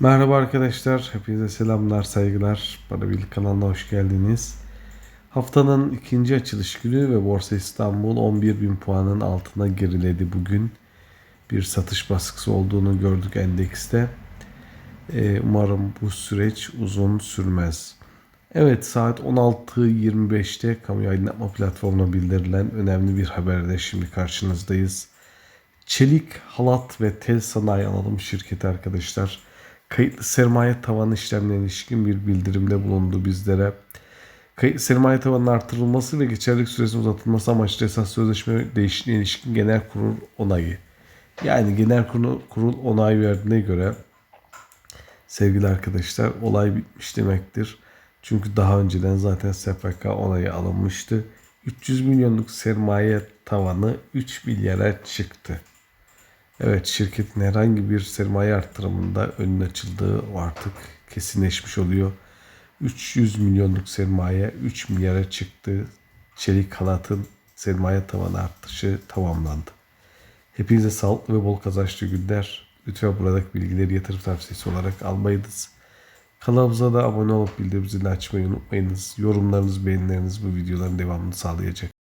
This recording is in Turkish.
Merhaba arkadaşlar, hepinize selamlar, saygılar. Bana Birlik kanalına hoş geldiniz. Haftanın ikinci açılış günü ve Borsa İstanbul 11.000 puanın altına geriledi bugün. Bir satış baskısı olduğunu gördük endekste. Ee, umarım bu süreç uzun sürmez. Evet saat 16.25'te kamu aydınlatma platformuna bildirilen önemli bir haberle şimdi karşınızdayız. Çelik, halat ve tel sanayi alalım şirketi arkadaşlar. Kayıtlı sermaye tavanı işlemlerine ilişkin bir bildirimde bulundu bizlere. Kayıtlı sermaye tavanının artırılması ve geçerlilik süresinin uzatılması amaçlı esas sözleşme değişikliğine ilişkin genel kurul onayı. Yani genel kurul, kurul onay verdiğine göre sevgili arkadaşlar olay bitmiş demektir. Çünkü daha önceden zaten SPK onayı alınmıştı. 300 milyonluk sermaye tavanı 3 milyara çıktı. Evet şirketin herhangi bir sermaye arttırımında önün açıldığı artık kesinleşmiş oluyor. 300 milyonluk sermaye 3 milyara çıktı. Çelik halatın sermaye tavanı artışı tamamlandı. Hepinize sağlıklı ve bol kazançlı günler. Lütfen buradaki bilgileri yatırım tavsiyesi olarak almayınız. Kanalımıza da abone olup bildirim zilini açmayı unutmayınız. Yorumlarınız, beğenileriniz bu videoların devamını sağlayacak.